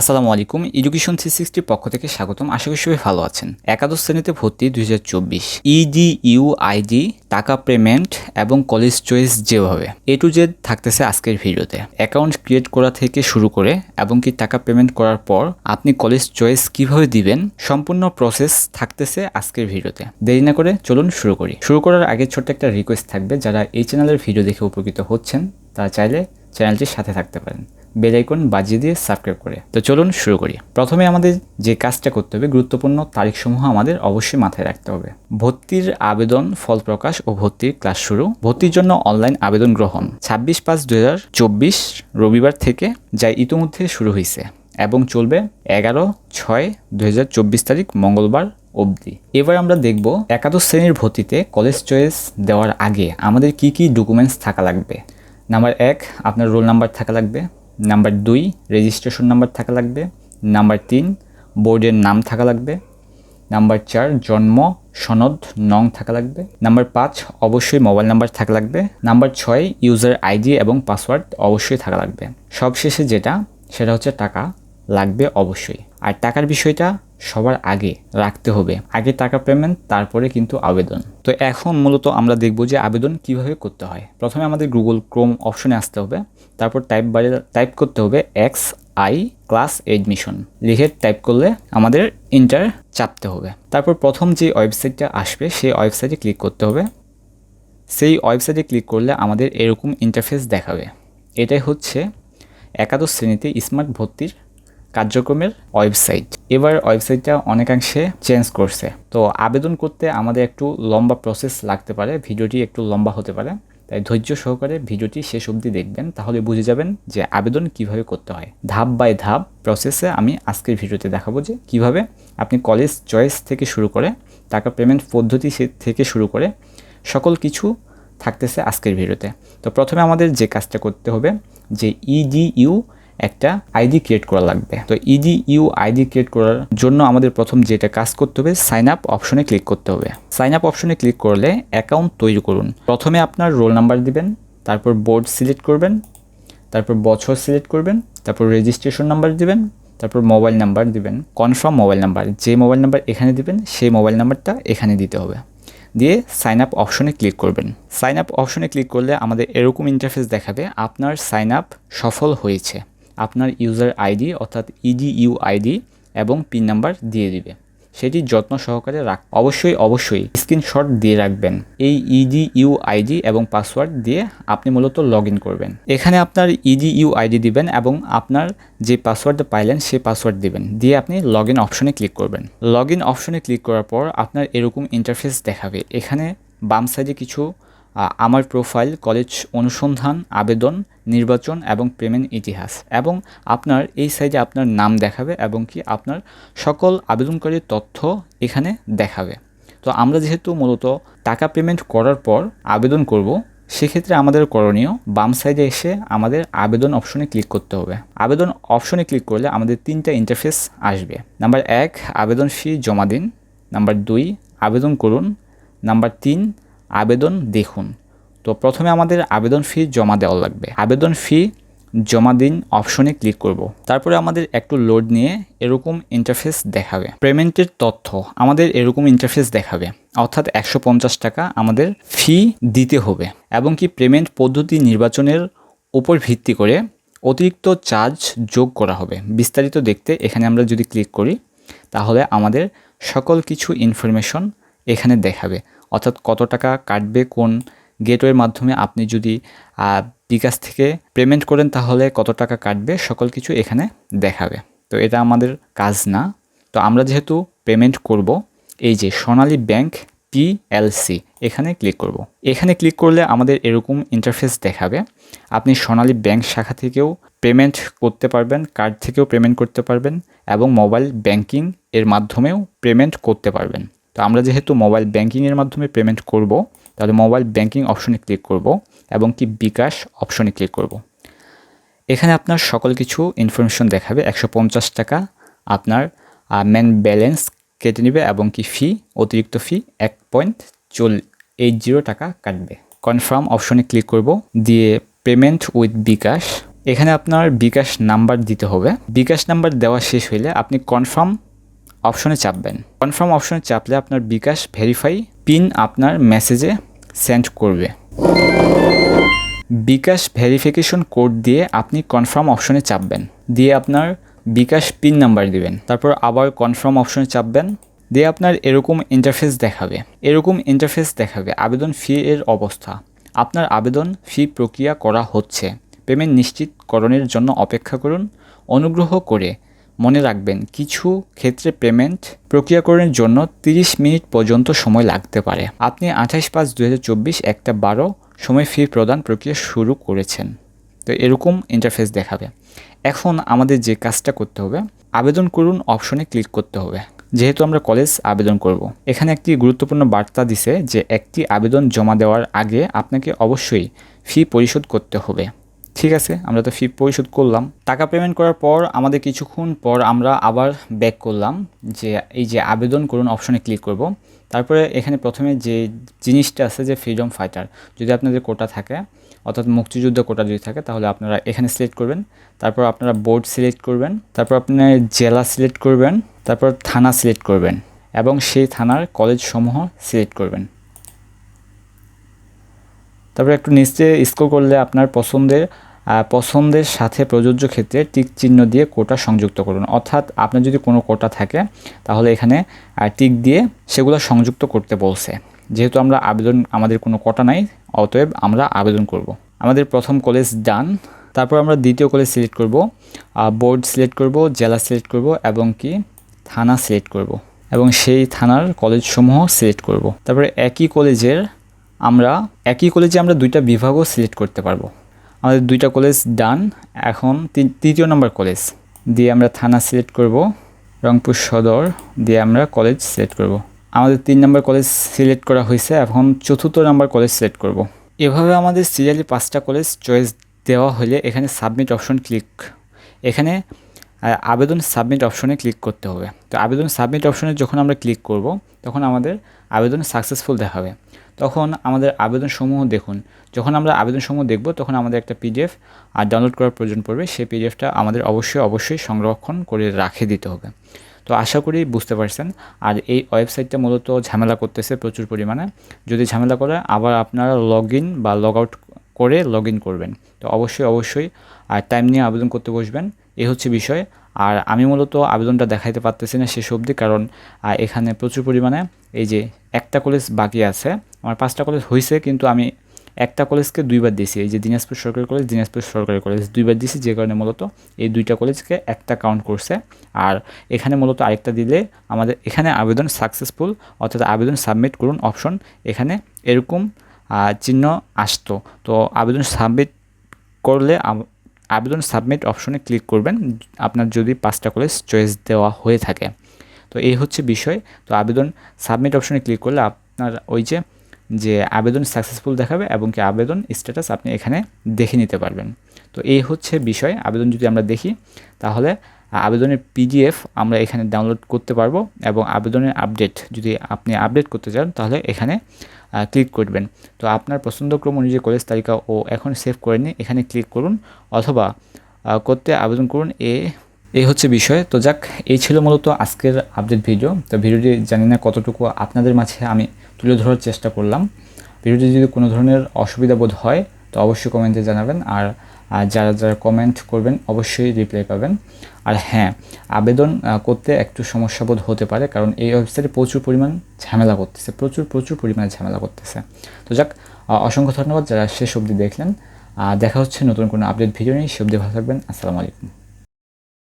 আসসালামু আলাইকুম education three সিক্সটির পক্ষ থেকে স্বাগতম। আশা করি সবাই ভালো আছেন। একাদশ শ্রেণীতে ভর্তি দুই হাজার চব্বিশ। ইডি ইউ আইডি টাকা পেমেন্ট এবং কলেজ চয়েস যেভাবে। এ টু জেড থাকতেছে আজকের ভিডিওতে। অ্যাকাউন্ট ক্রিয়েট করা থেকে শুরু করে এবং কি টাকা পেমেন্ট করার পর আপনি কলেজ চয়েস কীভাবে দিবেন, সম্পূর্ণ প্রসেস থাকতেছে আজকের ভিডিওতে। দেরি না করে চলুন শুরু করি। শুরু করার আগে ছোট্ট একটা রিকোয়েস্ট থাকবে। যারা এই চ্যানেলের ভিডিও দেখে উপকৃত হচ্ছেন, তারা চাইলে চ্যানেলটির সাথে থাকতে পারেন। বেল আইকন বাজিয়ে দিয়ে সাবস্ক্রাইব করে। তো চলুন শুরু করি। প্রথমে আমাদের যে কাজটা করতে হবে, গুরুত্বপূর্ণ তারিখসমূহ আমাদের অবশ্যই মাথায় রাখতে হবে। ভর্তির আবেদন ফল প্রকাশ ও ভর্তির ক্লাস শুরু। ভর্তির জন্য অনলাইন আবেদন গ্রহণ। ছাব্বিশ পাঁচ দু রবিবার থেকে যা ইতিমধ্যে শুরু হয়েছে এবং চলবে এগারো ছয় দু তারিখ মঙ্গলবার অবধি। এবার আমরা দেখব একাদশ শ্রেণির ভর্তিতে কলেজ চয়েস দেওয়ার আগে আমাদের কি কি ডকুমেন্টস থাকা লাগবে। নাম্বার এক, আপনার রোল নাম্বার থাকা লাগবে। নাম্বার দুই রেজিস্ট্রেশন নাম্বার থাকা লাগবে। নাম্বার তিন বোর্ডের নাম থাকা লাগবে। নাম্বার চার, জন্ম, সনদ, নং থাকা লাগবে। নাম্বার পাঁচ, অবশ্যই মোবাইল নাম্বার থাকা লাগবে। নাম্বার ছয় ইউজার আইডি এবং পাসওয়ার্ড অবশ্যই থাকা লাগবে। সবশেষে যেটা, সেটা হচ্ছে টাকা। লাগবে অবশ্যই। আর টাকার বিষয়টা সবার আগে রাখতে হবে। আগে টাকা পেমেন্ট, তারপরে কিন্তু আবেদন। তো এখন মূলত আমরা দেখব যে আবেদন কীভাবে করতে হয়। প্রথমে আমাদের গুগল ক্রোম অপশনে আসতে হবে। তারপর টাইপ বারে টাইপ করতে হবে এক্স আই ক্লাস এডমিশন লিখে টাইপ করলে আমাদের ইন্টার চাপতে হবে। তারপর প্রথম যে ওয়েবসাইটটা আসবে, সেই ওয়েবসাইটে ক্লিক করতে হবে। সেই ওয়েবসাইটে ক্লিক করলে আমাদের এরকম ইন্টারফেস দেখাবে। এটাই হচ্ছে একাদশ শ্রেণীতে স্মার্ট ভর্তির কার্যক্রমের ওয়েবসাইট। এবার ওয়েবসাইটটা অনেকাংশে চেঞ্জ করছে। তো আবেদন করতে আমাদের একটু লম্বা প্রসেস লাগতে পারে, ভিডিওটি একটু লম্বা হতে পারে। তাই ধৈর্য সহকারে ভিডিওটি শেষ অবধি দেখবেন, তাহলে বুঝে যাবেন যে আবেদন কীভাবে করতে হয়। ধাপ বাই ধাপ প্রসেসে আমি আজকের ভিডিওতে দেখাবো যে কীভাবে আপনি কলেজ চয়েস থেকে শুরু করে, টাকা পেমেন্ট পদ্ধতি থেকে শুরু করে সকল কিছু থাকতেছে আজকের ভিডিওতে। তো প্রথমে আমাদের যে কাজটা করতে হবে, যে ইডিইউ একটা আইডি ক্রিয়েট করা লাগবে। তো ইডি ইউ আইডি ক্রিয়েট করার জন্য আমাদের প্রথম যেটা কাজ করতে হবে সাইন আপ অপশনে ক্লিক করতে হবে। সাইন আপ অপশনে ক্লিক করলে অ্যাকাউন্ট তৈরি করুন। প্রথমে আপনার রোল নাম্বার দিবেন, তারপর বোর্ড সিলেক্ট করবেন, তারপর বছর সিলেক্ট করবেন, তারপর রেজিস্ট্রেশন নাম্বার দিবেন, তারপর মোবাইল নাম্বার দিবেন। কনফার্ম মোবাইল নাম্বার যে মোবাইল নাম্বার এখানে দিবেন, সেই মোবাইল নাম্বারটা এখানে দিতে হবে। দিয়ে সাইন আপ অপশনে ক্লিক করবেন। সাইন আপ অপশনে ক্লিক করলে আমাদের এরকম ইন্টারফেস দেখাবে, আপনার সাইন আপ সফল হয়েছে। আপনার ইউজার আইডি অর্থাৎ ইডি ইউ আইডি এবং পিন নাম্বার দিয়ে দিবে। সেটি যত্ন সহকারে রাখ, অবশ্যই অবশ্যই স্ক্রিনশট দিয়ে রাখবেন। এই ইডি ইউ আইডি এবং পাসওয়ার্ড দিয়ে আপনি মূলত লগ করবেন। এখানে আপনার ইডি ইউ আইডি দিবেন এবং আপনার যে পাসওয়ার্ডটা পাইলেন সেই পাসওয়ার্ড দিবেন। দিয়ে আপনি লগ অপশনে ক্লিক করবেন। লগ অপশনে ক্লিক করার পর আপনার এরকম ইন্টারফেস দেখাবে। এখানে বাম সাইডে কিছু আমার প্রোফাইল, কলেজ অনুসন্ধান, আবেদন নির্বাচন এবং পেমেন্ট ইতিহাস এবং আপনার এই সাইজে আপনার নাম দেখাবে এবং কি আপনার সকল আবেদনকারীর তথ্য এখানে দেখাবে। তো আমরা যেহেতু মূলত টাকা পেমেন্ট করার পর আবেদন করব, সেক্ষেত্রে আমাদের করণীয় বাম সাইডে এসে আমাদের আবেদন অপশনে ক্লিক করতে হবে। আবেদন অপশনে ক্লিক করলে আমাদের তিনটা ইন্টারফেস আসবে। নাম্বার এক, আবেদন ফি জমা দিন। নাম্বার দুই, আবেদন করুন। নাম্বার তিন, আবেদন দেখুন। তো প্রথমে আমাদের আবেদন ফি জমা দেওয়া লাগবে। আবেদন ফি জমা দিন অপশনে ক্লিক করব। তারপরে আমাদের একটু লোড নিয়ে এরকম ইন্টারফেস দেখাবে। পেমেন্টের তথ্য, আমাদের এরকম ইন্টারফেস দেখাবে। অর্থাৎ একশো পঞ্চাশ টাকা আমাদের ফি দিতে হবে এবং কি পেমেন্ট পদ্ধতি নির্বাচনের উপর ভিত্তি করে অতিরিক্ত চার্জ যোগ করা হবে। বিস্তারিত দেখতে এখানে আমরা যদি ক্লিক করি, তাহলে আমাদের সকল কিছু ইনফরমেশন এখানে দেখাবে। অর্থাৎ কত টাকা কাটবে, কোন গেটওয়ের মাধ্যমে আপনি যদি বিকাশ থেকে পেমেন্ট করেন তাহলে কত টাকা কাটবে সকল কিছু এখানে দেখাবে। তো এটা আমাদের কাজ না। তো আমরা যেহেতু পেমেন্ট করব, এই যে সোনালী ব্যাংক পিএলসি এখানে ক্লিক করব। এখানে ক্লিক করলে আমাদের এরকম ইন্টারফেস দেখাবে। আপনি সোনালী ব্যাংক শাখা থেকেও পেমেন্ট করতে পারবেন, কার্ড থেকেও পেমেন্ট করতে পারবেন এবং মোবাইল ব্যাংকিং এর মাধ্যমেও পেমেন্ট করতে পারবেন। তো আমরা যেহেতু মোবাইল ব্যাংকিংয়ের মাধ্যমে পেমেন্ট করব তাহলে মোবাইল ব্যাংকিং অপশনে ক্লিক করব এবং কি বিকাশ অপশনে ক্লিক করব। এখানে আপনার সকল কিছু ইনফরমেশন দেখাবে, একশো পঞ্চাশ টাকা আপনার মেন ব্যালেন্স কেটে নেবে এবং কি ফি অতিরিক্ত ফি এক পয়েন্ট চল এইট জিরো টাকা কাটবে। কনফার্ম অপশনে ক্লিক করব, দিয়ে পেমেন্ট উইথ বিকাশ। এখানে আপনার বিকাশ নাম্বার দিতে হবে। বিকাশ নাম্বার দেওয়া শেষ হইলে আপনি কনফার্ম অপশনে চাপবেন। কনফার্ম অপশনে চাপলে আপনার বিকাশ ভেরিফাই পিন আপনার মেসেজে সেন্ড করবে। বিকাশ ভেরিফিকেশন কোড দিয়ে আপনি কনফার্ম অপশনে চাপবেন। দিয়ে আপনার বিকাশ পিন নাম্বার দিবেন। তারপর আবার কনফার্ম অপশনে চাপবেন। দিয়ে আপনার এরকম ইন্টারফেস দেখাবে। এরকম ইন্টারফেস দেখাবে। আবেদন ফি এর অবস্থা। আপনার আবেদন ফি প্রক্রিয়া করা হচ্ছে। পেমেন্ট নিশ্চিতকরণের জন্য অপেক্ষা করুন। অনুগ্রহ করে মনে রাখবেন, কিছু ক্ষেত্রে পেমেন্ট প্রক্রিয়াকরণের জন্য 30 মিনিট পর্যন্ত সময় লাগতে পারে। আপনি আঠাশ পাঁচ দু একটা বারো সময় ফি প্রদান প্রক্রিয়া শুরু করেছেন। তো এরকম ইন্টারফেস দেখাবে। এখন আমাদের যে কাজটা করতে হবে, আবেদন করুন অপশনে ক্লিক করতে হবে। যেহেতু আমরা কলেজ আবেদন করব। এখানে একটি গুরুত্বপূর্ণ বার্তা দিছে যে একটি আবেদন জমা দেওয়ার আগে আপনাকে অবশ্যই ফি পরিশোধ করতে হবে। ঠিক আছে, আমরা তো ফি পরিশোধ করলাম। টাকা পেমেন্ট করার পর আমাদের কিছুক্ষণ পর আমরা আবার ব্যাক করলাম যে, এই যে আবেদন করুন অপশনে ক্লিক করব। তারপরে এখানে প্রথমে যে জিনিসটা আছে যে ফ্রিডম ফাইটার যদি আপনাদের কোটা থাকে, অর্থাৎ মুক্তিযুদ্ধ কোটা যদি থাকে, তাহলে আপনারা এখানে সিলেক্ট করবেন। তারপর আপনারা বোর্ড সিলেক্ট করবেন। তারপর আপনার জেলা সিলেক্ট করবেন। তারপর থানা সিলেক্ট করবেন এবং সেই থানার কলেজসমূহ সিলেক্ট করবেন। তারপর একটু নিচে স্কোর করলে আপনার পছন্দের পছন্দের সাথে প্রযোজ্য ক্ষেত্রে টিক চিহ্ন দিয়ে কোটা সংযুক্ত করুন। অর্থাৎ আপনার যদি কোনো কোটা থাকে, তাহলে এখানে টিক দিয়ে সেগুলো সংযুক্ত করতে বলছে। যেহেতু আমরা আবেদন, আমাদের কোনো কোটা নাই, অতএব আমরা আবেদন করব। আমাদের প্রথম কলেজ ডান, তারপর আমরা দ্বিতীয় কলেজ সিলেক্ট করব বোর্ড সিলেক্ট করব, জেলা সিলেক্ট করব এবং কি, থানা সিলেক্ট করব এবং সেই থানার কলেজসমূহ সিলেক্ট করব। তারপরে একই কলেজের আমরা, একই কলেজে আমরা দুইটা বিভাগও সিলেক্ট করতে পারব। আমাদের দুইটা কলেজ ডান এখন তৃতীয় নম্বর কলেজ দিয়ে আমরা থানা সিলেক্ট করব, রংপুর সদর, দিয়ে আমরা কলেজ সিলেক্ট করব। আমাদের তিন নম্বর কলেজ সিলেক্ট করা হয়েছে, এখন চতুর্থ নম্বর কলেজ সিলেক্ট করব। এভাবে আমাদের সিরিয়ালি পাঁচটা কলেজ চয়েস দেওয়া হলে এখানে সাবমিট অপশন ক্লিক এখানে আবেদন সাবমিট অপশনে ক্লিক করতে হবে। তো আবেদন সাবমিট অপশনে যখন আমরা ক্লিক করব, তখন আমাদের আবেদন সাকসেসফুল দেখাবে। তখন আমাদের আবেদনসমূহ দেখুন। যখন আমরা আবেদনসমূহ দেখব, তখন আমাদের একটা পিডিএফ আর ডাউনলোড করার প্রয়োজন পড়বে। সেই পিডিএফটা আমাদের অবশ্যই অবশ্যই সংরক্ষণ করে রাখে দিতে হবে। তো আশা করি বুঝতে পারছেন। আর এই ওয়েবসাইটটা মূলত ঝামেলা করতেছে প্রচুর পরিমাণে। যদি ঝামেলা করে, আবার আপনারা লগ ইন বা লগ আউট করে লগ ইন করবেন। তো অবশ্যই অবশ্যই, আর টাইম নিয়ে আবেদন করতে বসবেন। এ হচ্ছে বিষয়। আর আমি মূলত আবেদনটা দেখাইতে পারতেছি না শেষ অবধি, কারণ এখানে প্রচুর পরিমাণে এই যে একটা কলেজ বাকি আছে। আমার পাঁচটা কলেজ হয়েছে কিন্তু আমি একটা কলেজকে দুইবার দিয়েছি। এই যে দিনাজপুর সরকারি কলেজ দিনাজপুর সরকারি কলেজ দুইবার দিয়েছি, যে কারণে মূলত এই দুইটা কলেজকে একটা কাউন্ট করছে। আর এখানে মূলত আরেকটা দিলে আমাদের এখানে আবেদন সাকসেসফুল অর্থাৎ আবেদন সাবমিট করুন অপশন এখানে এরকম চিহ্ন আসতো। তো আবেদন সাবমিট করলে আবেদন সাবমিট অপশনে ক্লিক করবেন, আপনার যদি পাঁচটা কলেজ চয়েস দেওয়া হয়ে থাকে। তো এই হচ্ছে বিষয়। তো আবেদন সাবমিট অপশনে ক্লিক করলে আপনার ওই যে যে আবেদন সাকসেসফুল দেখাবে এবং কি আবেদন স্ট্যাটাস আপনি এখানে দেখে নিতে পারবেন। তো এই হচ্ছে বিষয়। আবেদন যদি আমরা দেখি, তাহলে আবেদনের পিডিএফ আমরা এখানে ডাউনলোড করতে পারব এবং আবেদনের আপডেট যদি আপনি আপডেট করতে চান, তাহলে এখানে ক্লিক করবেন। তো আপনার পছন্দক্রম অনুযায়ী কলেজ তালিকা ও এখন সেভ করে নিয়ে এখানে ক্লিক করুন অথবা করতে আবেদন করুন। এ, এই হচ্ছে বিষয়। তো যাক, এই ছিল মূলত আজকের আপডেট ভিডিও তো ভিডিওটি জানি না কতটুকু আপনাদের মাঝে আমি তুলে ধরার চেষ্টা করলাম। ভিডিওটি যদি কোনো ধরনের অসুবিধা বোধ হয়, তো অবশ্যই কমেন্টে জানাবেন। আর যারা যারা কমেন্ট করবেন, অবশ্যই রিপ্লাই পাবেন। আর হ্যাঁ আবেদন করতে একটু সমস্যা বোধ হতে পারে, কারণ এই ওয়েবসাইটে প্রচুর পরিমাণ ঝামেলা করতেছে, প্রচুর প্রচুর পরিমাণে ঝামেলা করতেছে। তো যাক অসংখ্য ধন্যবাদ যারা শেষ অবধি দেখলেন। দেখা হচ্ছে নতুন কোনো আপডেট ভিডিও নিয়ে। সে অবধি ভালো থাকবেন। আসসালামু আলাইকুম।